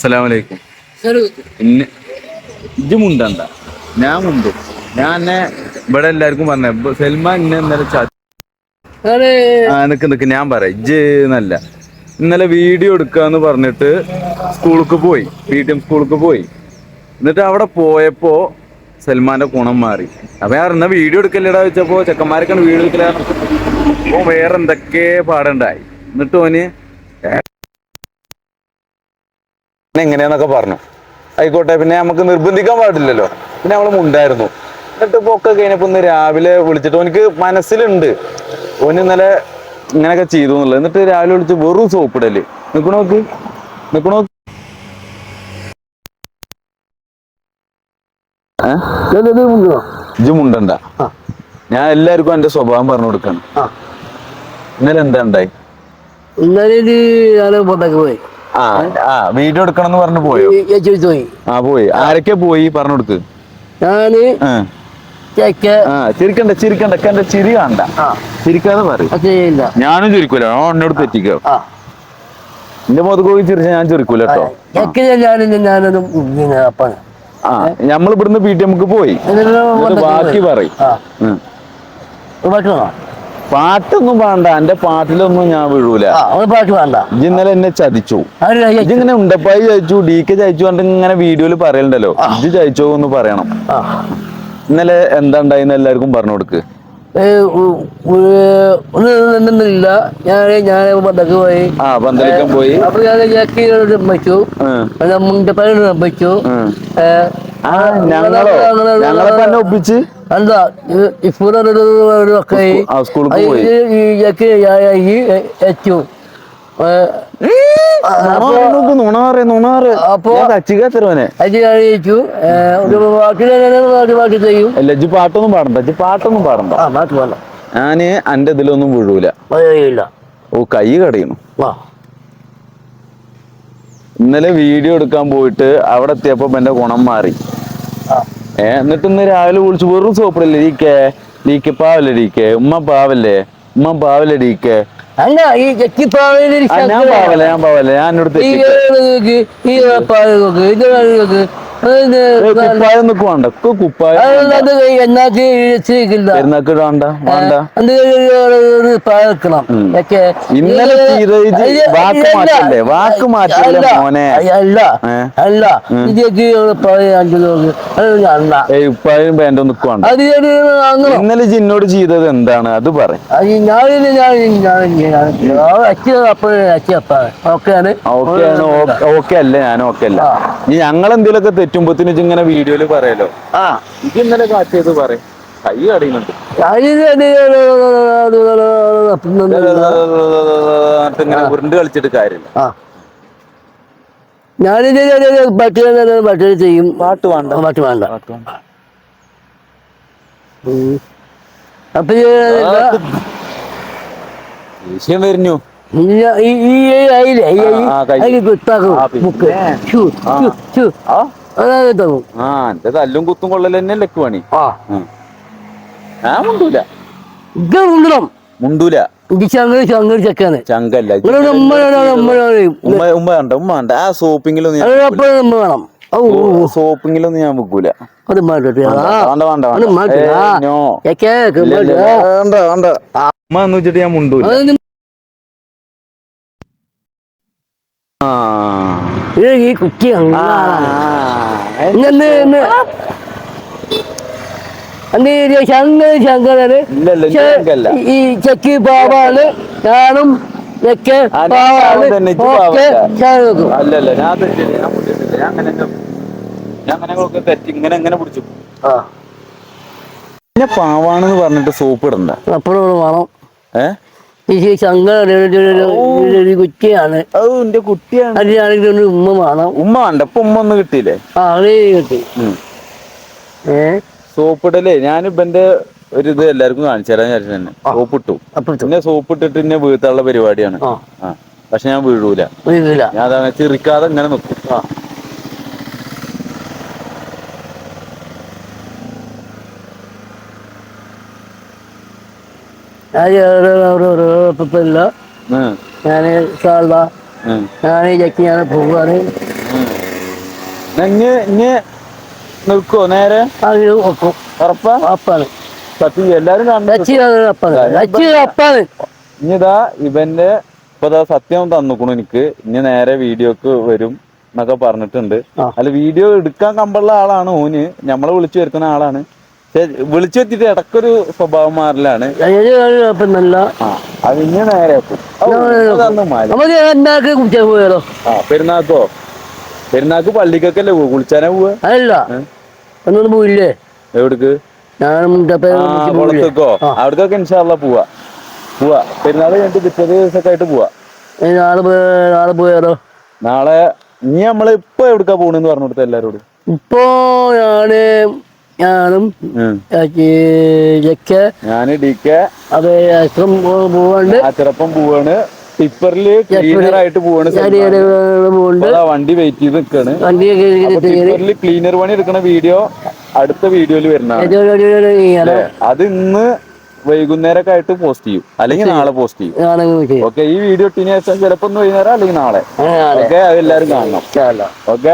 അസ്സലാമലൈക്കും. ഇന്ന് ഇജ്ജ് മുണ്ടണ്ട. ഞാൻ മുണ്ടും. ഞാൻ എന്നെ ഇവിടെ എല്ലാവർക്കും പറഞ്ഞ സൽമാൻ ഇന്നെ ഇന്നലെ ആ നിക്ക് നിക്ക് ഞാൻ പറയാം. ഇജ്ജ് എന്നല്ല ഇന്നലെ വീഡിയോ എടുക്കാന്ന് പറഞ്ഞിട്ട് സ്കൂൾക്ക് പോയി. പി ടി എം സ്കൂൾക്ക് പോയി. എന്നിട്ട് അവിടെ പോയപ്പോ സൽമാന്റെ ഗുണം മാറി. അപ്പൊ ഞാൻ എന്നാ വീഡിയോ എടുക്കല്ലടാ? വെച്ചപ്പോ ചെക്കന്മാരൊക്കെ വീഡിയോ എടുക്കലോ. അപ്പൊ വേറെ എന്തൊക്കെ പാടുണ്ടായി. എന്നിട്ട് ഓന് എങ്ങനെയാന്നൊക്കെ പറഞ്ഞു. ആയിക്കോട്ടെ പിന്നെ നമുക്ക് നിർബന്ധിക്കാൻ പാടില്ലല്ലോ. പിന്നെ നമ്മൾ മുണ്ടായിരുന്നു. എന്നിട്ട് പൊക്കെ ഒക്കെ കഴിഞ്ഞപ്പോ ഇന്ന് രാവിലെ വിളിച്ചിട്ട് ഓനിക്ക് മനസ്സിലുണ്ട്. ഓന് ഇന്നലെ ഇങ്ങനെയൊക്കെ ചെയ്തു എന്നുള്ളത്. എന്നിട്ട് രാവിലെ വിളിച്ച് വെറും സോപ്പിടൽ നിക്കണോക്ക് നിക്കണോ ഇജ്ജ് മുണ്ടണ്ട. ഞാൻ എല്ലാവർക്കും എന്റെ സ്വഭാവം പറഞ്ഞു കൊടുക്കാണ്. ഇന്നലെ എന്താ ഉണ്ടായി? ഇന്നലെ പോയി. ആ വീഡിയോ എടുക്കണം എന്ന് പറഞ്ഞു പോയോ? പോയി. ആ പോയി. ആരൊക്കെ പോയി പറഞ്ഞു കൊടുക്ക് ഞാൻ ചിരിക്കണ്ട ചിരിക്കണ്ട എന്റെ ചിരി കണ്ട ചിരിക്കാതെ പറയും. ഞാനും ചിരിക്കൂല. എന്നോട് തെറ്റിക്കോ. എന്റെ പോയി ചിരിച്ച ഞാൻ ചിരിക്കൂല കേട്ടോ. ആ നമ്മൾ ഇവിടുന്ന് പി ടി എമ്മക്ക് പോയി. ബാക്കി പറയും. പാട്ടൊന്നും വേണ്ട എന്റെ പാട്ടിലൊന്നും ഞാൻ വീഴൂല പാട്ട് വേണ്ട ഇന്നലെ എന്നെ ചതിച്ചു. ഇങ്ങനെ ഉണ്ടപ്പായി ചതിച്ചു ഡി കെ ചതിച്ചു പറഞ്ഞിട്ട് ഇങ്ങനെ വീഡിയോയിൽ പറയലുണ്ടല്ലോ. ഇജ്ജ് ചതിച്ചോ എന്ന് പറയണം. ആ. ഇന്നലെ എന്താ ഉണ്ടായിന്ന് എല്ലാവർക്കും പറഞ്ഞു കൊടുക്ക്. ഏ, ഉ- ഉ- ഒന്നും നിന്നില്ല ഞാൻ ഞാൻ പുറത്തേക്ക് പോയി. ആ പന്തലിക്കാൻ പോയി. അപ്പൊ ഞാൻ ചെക്കിനോട് വെച്ചു ഉം, പിന്നെ ആ ഞങ്ങളോ ഞങ്ങളെ തന്നെ ഒപ്പിച്ച് എന്താ പാട്ടൊന്നും പാടണ്ട പാട്ടൊന്നും പാടണ്ട ഞാൻ അന്റെ ഇതിലൊന്നും വീഴൂല ഓ കൈ കടയണു ഇന്നലെ വീഡിയോ എടുക്കാൻ പോയിട്ട് അവിടെ എത്തിയപ്പോ എന്റെ ഗുണം മാറി. ആ. ഏ എന്നിട്ട് ഇന്ന് രാവിലെ വിളിച്ചു വെറും സോപ്പിടല്ലേ ഡീക്കെ? ലീക്ക് പാവല്ലേ ഡീക്കെ? ഉമ്മ പാവല്ലേ? ഉമ്മ പാവല്ലേ അല്ല ഈ പാവല്ലേ ഞാൻ പാവല്ലേ ഞാൻ പാവല്ലേ ഞാൻ എന്നോട് കുപ്പായം വേണ്ട. കുപ്പായം പെരുന്നാക്ക് വേണ്ട വേണ്ട. ഇന്നലെ വാക്ക്. മാറ്റല്ലേ വാക്ക് മാറ്റല്ലേ. മോനെ? അല്ല? അല്ല. ഉപ്പായും പാന്റും ഇന്നലെ ജിന്നോട് ചെയ്തത് എന്താണ്? അത് പറ. അത് ഞാനിത് ഞാൻ ഞാൻ അച്ഛൻ അപ്പോഴേ അച്ഛൻ അപ്പ ഓക്കെയാണ്? ഓക്കെ ആണ് ഓക്കെ അല്ല ഞാൻ ഓക്കെ അല്ല ഞങ്ങൾ എന്തെങ്കിലുമൊക്കെ തെറ്റുമ്പത്തിന് ഇജ്ജ് ഇങ്ങനെ വീഡിയോയിൽ പറയാലോ ആ. ഇത് ഇന്നലെ കാട്ടിയത് പറയും. കൈ കടിയുന്നുണ്ട് ഇങ്ങനെ ഉരുണ്ട് കളിച്ചിട്ട് കാര്യമില്ല. ഞാനിത് ചെയ്യും. പാട്ട് വേണ്ട. പാട്ട് വേണ്ട. അപ്പൊ ദേഷ്യം വരുന്നു. ഈ- ആയില്ലേ കുത്താക്കും ഷൂ ആ. എന്റെ തല്ലും കുത്തും കൊള്ളൽ തന്നെ ലക്ക് പണി. ആ. ഞാൻ മുണ്ടൂല. മുണ്ടൂല. ചങ്കല്ല. ഉമ്മ ഉമ്മ ആ സോപ്പിങ്ങിലൊന്നും വേണം. സോപ്പിങ്ങിലൊന്നും ഞാൻ വെക്കൂല. ഉമ്മ എന്ന് വെച്ചിട്ട് ഞാൻ മുണ്ടൂല. ആ. ഇത് ഈ അങ്ങനെ ശങ്കർ ശങ്കരന്. ഈ ചെക്ക് പാവാണ് ഞാനും ചെക്ക് ഞാൻ പാവാണ്. ഞാൻ ഞാൻ തെറ്റില്ല ഞാൻ അങ്ങനെ ഞാൻ അങ്ങനെ ഒക്കെ തെറ്റി ഇങ്ങനെ എങ്ങനെ പിടിച്ചു. ആ. പിന്നെ പാവാണെന്ന് പറഞ്ഞിട്ട് സോപ്പ് ഇടണ്ട. അപ്പോഴും വേണം. ഏ? ഒരു കുറ്റിയാണ് എന്റെ കുട്ടിയാണ്. അതിനാണെങ്കിൽ ഒരു ഉമ്മ വേണം. ഉമ്മ വേണ്ട ഇപ്പൊ ഉമ്മ ഒന്ന് കിട്ടിയില്ലേ? ആ അത് കിട്ടി. ഏ? സോപ്പ് ഇടലേ ഞാൻ ഇപ്പന്റെ ഒരു ഇത് എല്ലാവർക്കും കാണിച്ചു തരാൻ വിചാരിച്ചു തന്നെ. സോപ്പ് ഇട്ടു പിന്നെ സോപ്പ് ഇട്ടിട്ട് പിന്നെ വീഴ്ത്താനുള്ള പരിപാടിയാണ്. പക്ഷെ ഞാൻ വീഴൂല. ഞാൻ അതങ്ങനെ ചിറിക്കാതെ ഇങ്ങനെ നിൽക്കും ഇല്ല ഞാൻ ഉം. ഞാൻ ചെക്ക് ഞാൻ പോവാണ് നിൽക്കോ നേരെ? ഒപ്പം ഉറപ്പാ? അപ്പാണ് സത്യം എല്ലാരും അപ്പാണ് ഇനിതാ ഇവന്റെ ഇപ്പൊ സത്യം തന്നുക്കണു എനിക്ക്. ഇനി നേരെ വീഡിയോക്ക് വരും എന്നൊക്കെ പറഞ്ഞിട്ടുണ്ട്. അല്ല വീഡിയോ എടുക്കാൻ കമ്പുള്ള ആളാണ് ഓന്. ഞമ്മളെ വിളിച്ചു വരുത്തുന്ന ആളാണ്. വിളിച്ചു വരുത്തിട്ട് ഇടക്കൊരു സ്വഭാവം മാറലാണ്. നല്ല ആ നേരെ. നമുക്ക് പോയാലോ? പെരുന്നാക്കോ? പെരുന്നാക്ക് പള്ളിക്കൊക്കെ പോവുക കുളിച്ചാനാ പോവുക ഒന്നും പോയില്ലേ? എവിടേക്ക്? കുളത്തേക്കോ? അവിടേക്കൊക്കെ ഇൻഷാല്ല പോവാ. പോവാ. പെരുന്നാൾ കഴിഞ്ഞിട്ട് പിറ്റേ ദിവസമൊക്കെ ആയിട്ട് പോവാ നാളെ നാളെ പോയാലോ? നാളെ ഇനി നമ്മൾ ഇപ്പൊ എവിടക്കാ പോണെന്ന് പറഞ്ഞു കൊടുത്ത എല്ലാരോടും. ഇപ്പോ ഞാൻ ഞാനും ഡി കെ. അതെ അച്ഛൻ പോവാണ്ട്. ആച്ചിറപ്പം പോവാണ്. ടിപ്പറിൽ ക്ലീനർ ആയിട്ട് പോവാണ് വണ്ടി വെയിറ്റ് ചെയ്ത് നിൽക്കാണ് ടിപ്പറിൽ ക്ലീനർ പണി എടുക്കുന്ന വീഡിയോ അടുത്ത വീഡിയോയിൽ വരുന്നതാണ്. അത് ഇന്ന് വൈകുന്നേരമൊക്കെ ആയിട്ട് പോസ്റ്റ് ചെയ്യും. അല്ലെങ്കിൽ നാളെ പോസ്റ്റ് ചെയ്യും. ഓക്കെ ഈ വീഡിയോ ഇട്ടിന് ശേഷം ചിലപ്പോ ഒന്ന് വൈകുന്നേരം അല്ലെങ്കിൽ നാളെ. ഓക്കെ അത് എല്ലാരും കാണണം. ഓക്കെ